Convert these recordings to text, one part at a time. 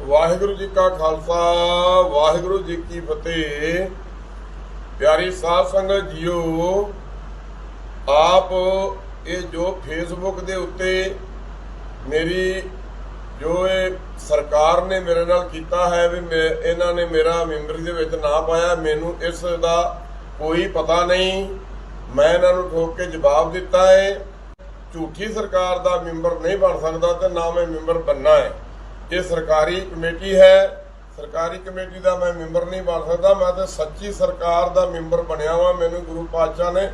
ਵਾਹਿਗੁਰੂ ਜੀ ਕਾ ਖਾਲਸਾ, ਵਾਹਿਗੁਰੂ ਜੀ ਕੀ ਫਤਿਹ। ਪਿਆਰੀ ਸਾਧ ਸੰਗਤ ਜੀਓ, ਆਪ ਇਹ ਜੋ ਫੇਸਬੁੱਕ ਦੇ ਉੱਤੇ ਮੇਰੀ ਜੋ ਇਹ ਸਰਕਾਰ ਨੇ ਮੇਰੇ ਨਾਲ ਕੀਤਾ ਹੈ ਵੀ ਮੈਂ, ਇਹਨਾਂ ਨੇ ਮੇਰਾ ਮੈਂਬਰੀ ਦੇ ਵਿੱਚ ਨਾ ਪਾਇਆ, ਮੈਨੂੰ ਇਸ ਦਾ ਕੋਈ ਪਤਾ ਨਹੀਂ। ਮੈਂ ਇਹਨਾਂ ਨੂੰ ਠੋਕ ਕੇ ਜਵਾਬ ਦਿੱਤਾ ਹੈ, ਝੂਠੀ ਸਰਕਾਰ ਦਾ ਮੈਂਬਰ ਨਹੀਂ ਬਣ ਸਕਦਾ ਤੇ ਨਾ ਮੈਂ ਮੈਂਬਰ ਬੰਨਾ ਹੈ। ਇਹ ਸਰਕਾਰੀ ਕਮੇਟੀ ਹੈ। ਸਰਕਾਰੀ ਕਮੇਟੀ ਦਾ ਮੈਂ ਮੈਂਬਰ ਨਹੀਂ ਬਣ ਸਕਦਾ। ਮੈਂ ਤਾਂ ਸੱਚੀ ਸਰਕਾਰ ਦਾ ਮੈਂਬਰ ਬਣਿਆ ਵਾਂ। ਮੈਨੂੰ ਗੁਰੂ ਪਾਤਸ਼ਾਹ ਨੇ,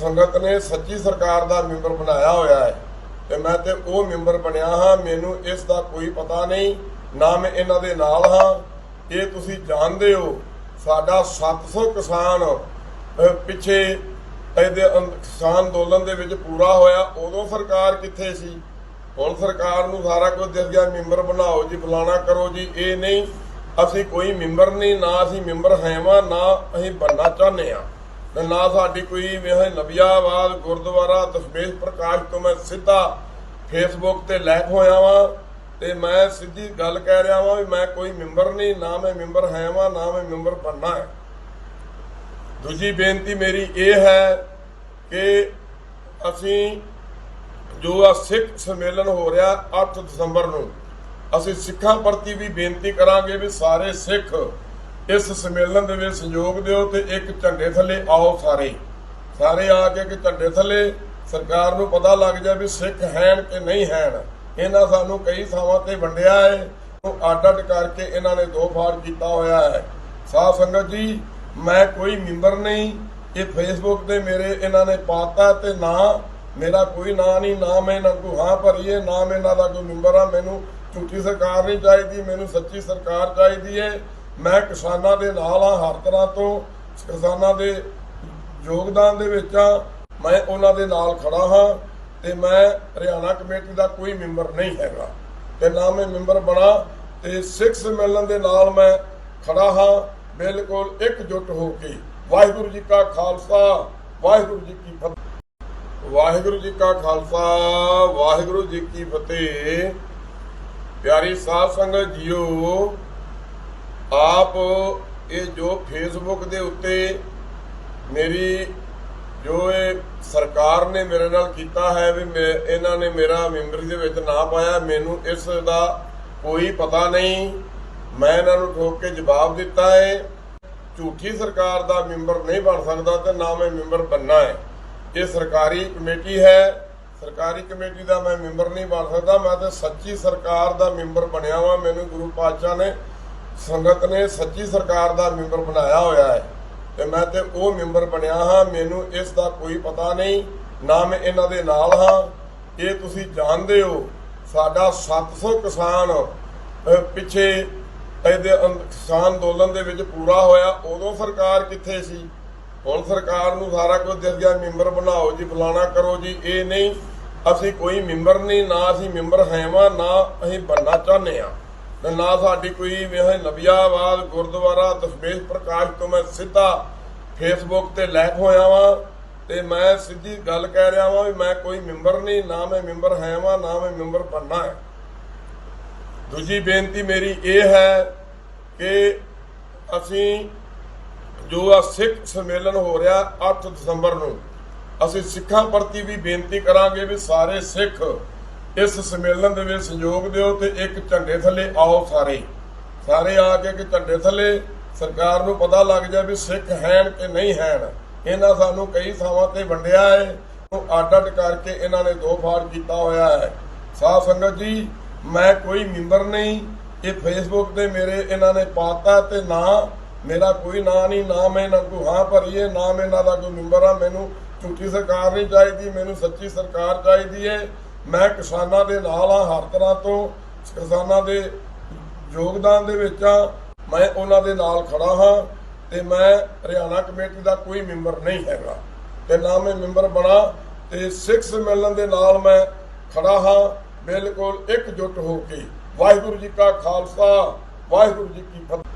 ਸੰਗਤ ਨੇ ਸੱਚੀ ਸਰਕਾਰ ਦਾ ਮੈਂਬਰ ਬਣਾਇਆ ਹੋਇਆ ਹੈ। ਤੇ ਮੈਂ ਤੇ ਉਹ ਮੈਂਬਰ ਬਣਿਆ ਹਾਂ। ਮੈਨੂੰ ਇਸ ਦਾ ਕੋਈ ਪਤਾ ਨਹੀਂ। ਨਾ ਮੈਂ ਇਹਨਾਂ ਦੇ ਨਾਲ ਹਾਂ। ਇਹ ਤੁਸੀਂ ਜਾਣਦੇ ਹੋ, ਸਾਡਾ 700 ਕਿਸਾਨ ਪਿੱਛੇ ਇਹਦੇ ਅੰਦ- ਕਿਸਾਨ ਅੰਦੋਲਨ ਦੇ ਵਿੱਚ ਪੂਰਾ ਹੋਇਆ। ਉਦੋਂ ਸਰਕਾਰ ਕਿੱਥੇ ਸੀ? ਹੁਣ ਸਰਕਾਰ ਨੂੰ ਸਾਰਾ ਕੁਝ ਦਿਸ ਗਿਆ, ਮੈਂਬਰ ਬਣਾਓ ਜੀ, ਫਲਾਣਾ ਕਰੋ ਜੀ, ਇਹ ਨਹੀਂ, ਅਸੀਂ ਕੋਈ ਮੈਂਬਰ ਨਹੀਂ, ਨਾ ਅਸੀਂ ਮੈਂਬਰ ਹੈਵਾਂ, ਨਾ ਅਸੀਂ ਬੰਨਾ ਚਾਹੁੰਦੇ ਆ ਤੇ ਨਾ ਸਾਡੀ ਕੋਈ ਇਹ ਨਬੀਆਬਾਦ ਗੁਰਦੁਆਰਾ ਦਸ਼ਮੇਸ਼ ਪ੍ਰਕਾਸ਼ ਤੋਂ ਮੈਂ ਸਿੱਧਾ ਫੇਸਬੁੱਕ ਤੇ ਲੈਕ ਹੋਇਆ ਵਾਂ ਤੇ ਮੈਂ ਸਿੱਧੀ ਗੱਲ ਕਹਿ ਰਿਹਾ ਵਾਂ ਵੀ ਮੈਂ ਕੋਈ ਮੈਂਬਰ ਨਹੀਂ, ਨਾ ਮੈਂ ਮੈਂਬਰ ਹੈਵਾਂ, ਨਾ ਮੈਂ ਮੈਂਬਰ ਬਣਨਾ ਹੈ। ਦੂਜੀ ਬੇਨਤੀ ਮੇਰੀ ਇਹ ਹੈ ਕਿ ਅਸੀਂ ਜੋ ਆ ਸਿੱਖ ਸੰਮੇਲਨ ਹੋ ਰਿਹਾ 8 ਦਸੰਬਰ ਨੂੰ, ਅਸੀਂ ਸਿੱਖਾਂ ਪ੍ਰਤੀ ਵੀ ਬੇਨਤੀ ਕਰਾਂਗੇ ਵੀ ਸਾਰੇ ਸਿੱਖ ਇਸ ਸੰਮੇਲਨ ਦੇ ਵਿੱਚ ਸਹਿਯੋਗ ਦਿਓ ਤੇ ਇੱਕ ਝੰਡੇ ਥੱਲੇ ਆਓ ਸਾਰੇ। ਸਾਰੇ ਆ ਕੇ ਇੱਕ ਝੰਡੇ ਥੱਲੇ ਸਰਕਾਰ ਨੂੰ ਪਤਾ ਲੱਗ ਜਾਏ ਵੀ ਸਿੱਖ ਹੈਨ ਕਿ ਨਹੀਂ ਹੈਣ। ਇਹਨਾਂ ਸਾਨੂੰ ਕਈ ਥਾਵਾਂ ਤੇ ਵੰਡਿਆ ਹੈ ਉਹ ਅੱਡ ਅੱਡ ਕਰਕੇ ਇਹਨਾਂ ਨੇ ਦੋ ਫਾੜ ਕੀਤਾ ਹੋਇਆ ਹੈ। ਸਾਧ ਸੰਗਤ ਜੀ, ਮੈਂ ਕੋਈ ਮੈਂਬਰ ਨਹੀਂ, ਇਹ ਫੇਸਬੁੱਕ ਤੇ ਮੇਰੇ ਇਹਨਾਂ ਨੇ ਪਾਤਾ ਤੇ ਨਾ ਮੇਰਾ ਕੋਈ ਨਾਂ ਨਹੀਂ, ਨਾ ਮੈਂ ਇਹਨਾਂ ਨੂੰ ਹਾਂ ਭਰੀਏ, ਨਾ ਮੈਂ ਇਹਨਾਂ ਦਾ ਕੋਈ ਮੈਂਬਰ ਆ ਮੈਨੂੰ ਝੂਠੀ ਸਰਕਾਰ ਨਹੀਂ ਚਾਹੀਦੀ, ਮੈਨੂੰ ਸੱਚੀ ਸਰਕਾਰ ਚਾਹੀਦੀ ਹੈ ਮੈਂ ਕਿਸਾਨਾਂ ਦੇ ਨਾਲ ਆ ਹਰ ਤਰ੍ਹਾਂ ਤੋਂ ਕਿਸਾਨਾਂ ਦੇ ਯੋਗਦਾਨ ਦੇ ਵਿੱਚ ਆ ਮੈਂ ਉਹਨਾਂ ਦੇ ਨਾਲ ਖੜਾ ਹਾਂ ਤੇ ਮੈਂ ਹਰਿਆਣਾ ਕਮੇਟੀ ਦਾ ਕੋਈ ਮੈਂਬਰ ਨਹੀਂ ਹੈਗਾ। ਤੇ ਨਾ ਮੈਂ ਮੈਂਬਰ ਬਣਾ ਤੇ ਸਿੱਖ ਸੰਮੇਲਨ ਦੇ ਨਾਲ ਮੈਂ ਖੜਾ ਹਾਂ। ਬਿਲਕੁਲ ਇਕਜੁੱਟ ਹੋ ਕੇ। ਵਾਹਿਗੁਰੂ ਜੀ ਕਾ ਖਾਲਸਾ, ਵਾਹਿਗੁਰੂ ਜੀ ਕੀ ਫਤਿਹ। ਵਾਹਿਗੁਰੂ ਜੀ ਕਾ ਖਾਲਸਾ, ਵਾਹਿਗੁਰੂ ਜੀ ਕੀ ਫਤਿਹ। ਪਿਆਰੀ ਸਾਧ ਸੰਗਤ ਜੀਓ, ਆਪ ਇਹ ਜੋ ਫੇਸਬੁੱਕ ਦੇ ਉੱਤੇ ਮੇਰੀ ਜੋ ਇਹ ਸਰਕਾਰ ਨੇ ਮੇਰੇ ਨਾਲ ਕੀਤਾ ਹੈ ਵੀ ਮੈਂ, ਇਹਨਾਂ ਨੇ ਮੇਰਾ ਮੈਂਬਰੀ ਦੇ ਵਿੱਚ ਨਾ ਪਾਇਆ, ਮੈਨੂੰ ਇਸ ਦਾ ਕੋਈ ਪਤਾ ਨਹੀਂ। ਮੈਂ ਇਹਨਾਂ ਨੂੰ ਠੋਕ ਕੇ ਜਵਾਬ ਦਿੱਤਾ ਹੈ, ਝੂਠੀ ਸਰਕਾਰ ਦਾ ਮੈਂਬਰ ਨਹੀਂ ਬਣ ਸਕਦਾ ਤੇ ਨਾ ਮੈਂ ਮੈਂਬਰ ਬੰਨਾ ਹੈ। ਇਹ ਸਰਕਾਰੀ ਕਮੇਟੀ ਹੈ। ਸਰਕਾਰੀ ਕਮੇਟੀ ਦਾ ਮੈਂ ਮੈਂਬਰ ਨਹੀਂ ਬਣ ਸਕਦਾ। ਮੈਂ ਤਾਂ ਸੱਚੀ ਸਰਕਾਰ ਦਾ ਮੈਂਬਰ ਬਣਿਆ ਵਾਂ। ਮੈਨੂੰ ਗੁਰੂ ਪਾਤਸ਼ਾਹ ਨੇ, ਸੰਗਤ ਨੇ ਸੱਚੀ ਸਰਕਾਰ ਦਾ ਮੈਂਬਰ ਬਣਾਇਆ ਹੋਇਆ ਹੈ। ਤੇ ਮੈਂ ਤੇ ਉਹ ਮੈਂਬਰ ਬਣਿਆ ਹਾਂ। ਮੈਨੂੰ ਇਸ ਦਾ ਕੋਈ ਪਤਾ ਨਹੀਂ। ਨਾ ਮੈਂ ਇਹਨਾਂ ਦੇ ਨਾਲ ਹਾਂ। ਇਹ ਤੁਸੀਂ ਜਾਣਦੇ ਹੋ, ਸਾਡਾ 700 ਕਿਸਾਨ ਪਿੱਛੇ ਇਹਦੇ ਅੰਦ- ਕਿਸਾਨ ਅੰਦੋਲਨ ਦੇ ਵਿੱਚ ਪੂਰਾ ਹੋਇਆ। ਉਦੋਂ ਸਰਕਾਰ ਕਿੱਥੇ ਸੀ? ਹੁਣ ਸਰਕਾਰ ਨੂੰ ਸਾਰਾ ਕੁਝ ਦਿਸ ਗਿਆ ਮੈਂਬਰ ਬਣਾਓ ਜੀ, ਫਲਾਣਾ ਕਰੋ ਜੀ, ਇਹ ਨਹੀਂ ਅਸੀਂ ਕੋਈ ਮੈਂਬਰ ਨਹੀਂ, ਨਾ ਅਸੀਂ ਮੈਂਬਰ ਹੈਵਾਂ, ਨਾ ਅਸੀਂ ਬੰਨਾ ਚਾਹੁੰਦੇ ਆ ਤੇ ਨਾ ਸਾਡੀ ਕੋਈ ਇਹ ਨਬੀਆਬਾਦ ਗੁਰਦੁਆਰਾ, ਦਸ਼ਮੇਸ਼ ਪ੍ਰਕਾਸ਼ ਤੋਂ ਮੈਂ ਸਿੱਧਾ ਫੇਸਬੁੱਕ ਤੇ ਲੈਕ ਹੋਇਆ ਵਾਂ ਤੇ ਮੈਂ ਸਿੱਧੀ ਗੱਲ ਕਹਿ ਰਿਹਾ ਵਾਂ ਵੀ ਮੈਂ ਕੋਈ ਮੈਂਬਰ ਨਹੀਂ, ਨਾ ਮੈਂ ਮੈਂਬਰ ਹੈਵਾਂ, ਨਾ ਮੈਂ ਮੈਂਬਰ ਬਣਨਾ ਹੈ। ਦੂਜੀ ਬੇਨਤੀ ਮੇਰੀ ਇਹ ਹੈ ਕਿ ਅਸੀਂ ਜੋ ਆ ਸਿੱਖ ਸੰਮੇਲਨ ਹੋ ਰਿਹਾ 8 ਦਸੰਬਰ ਨੂੰ, ਅਸੀਂ ਸਿੱਖਾਂ ਪ੍ਰਤੀ ਵੀ ਬੇਨਤੀ ਕਰਾਂਗੇ ਵੀ ਸਾਰੇ ਸਿੱਖ ਇਸ ਸੰਮੇਲਨ ਦੇ ਵਿੱਚ ਸਹਿਯੋਗ ਦਿਓ ਤੇ ਇੱਕ ਝੰਡੇ ਥੱਲੇ ਆਓ ਸਾਰੇ। ਸਾਰੇ ਆ ਕੇ ਇੱਕ ਝੰਡੇ ਥੱਲੇ ਸਰਕਾਰ ਨੂੰ ਪਤਾ ਲੱਗ ਜਾਏ ਵੀ ਸਿੱਖ ਹੈਣ ਕਿ ਨਹੀਂ ਹੈਣ। ਇਹਨਾਂ ਸਾਨੂੰ ਕਈ ਥਾਵਾਂ ਤੇ ਵੰਡਿਆ ਹੈ ਉਹ ਅੱਡ ਅੱਡ ਕਰਕੇ ਇਹਨਾਂ ਨੇ ਦੋ ਫਾੜ ਕੀਤਾ ਹੋਇਆ ਹੈ। ਸਾਧ ਸੰਗਤ ਜੀ, ਮੈਂ ਕੋਈ ਮੈਂਬਰ ਨਹੀਂ, ਇਹ ਫੇਸਬੁੱਕ ਤੇ ਮੇਰੇ ਇਹਨਾਂ ਨੇ ਪਾਤਾ ਤੇ ਨਾ ਮੇਰਾ ਕੋਈ ਨਾਂ ਨਹੀਂ, ਨਾ ਮੈਂ ਇਹਨਾਂ ਨੂੰ ਹਾਂ ਭਰੀਏ, ਨਾ ਮੈਂ ਇਹਨਾਂ ਦਾ ਕੋਈ ਮੈਂਬਰ ਆ ਮੈਨੂੰ ਝੂਠੀ ਸਰਕਾਰ ਨਹੀਂ ਚਾਹੀਦੀ, ਮੈਨੂੰ ਸੱਚੀ ਸਰਕਾਰ ਚਾਹੀਦੀ ਹੈ। ਮੈਂ ਕਿਸਾਨਾਂ ਦੇ ਨਾਲ ਆ ਹਰ ਤਰ੍ਹਾਂ ਤੋਂ ਕਿਸਾਨਾਂ ਦੇ ਯੋਗਦਾਨ ਦੇ ਵਿੱਚ ਆ ਮੈਂ ਉਹਨਾਂ ਦੇ ਨਾਲ ਖੜਾ ਹਾਂ ਤੇ ਮੈਂ ਹਰਿਆਣਾ ਕਮੇਟੀ ਦਾ ਕੋਈ ਮੈਂਬਰ ਨਹੀਂ ਹੈਗਾ। ਤੇ ਨਾ ਮੈਂ ਮੈਂਬਰ ਬਣਾ ਤੇ ਸਿੱਖ ਸੰਮੇਲਨ ਦੇ ਨਾਲ ਮੈਂ ਖੜਾ ਹਾਂ, ਬਿਲਕੁਲ ਇਕਜੁੱਟ ਹੋ ਕੇ। ਵਾਹਿਗੁਰੂ ਜੀ ਕਾ ਖਾਲਸਾ, ਵਾਹਿਗੁਰੂ ਜੀ ਕੀ ਫਤਿਹ।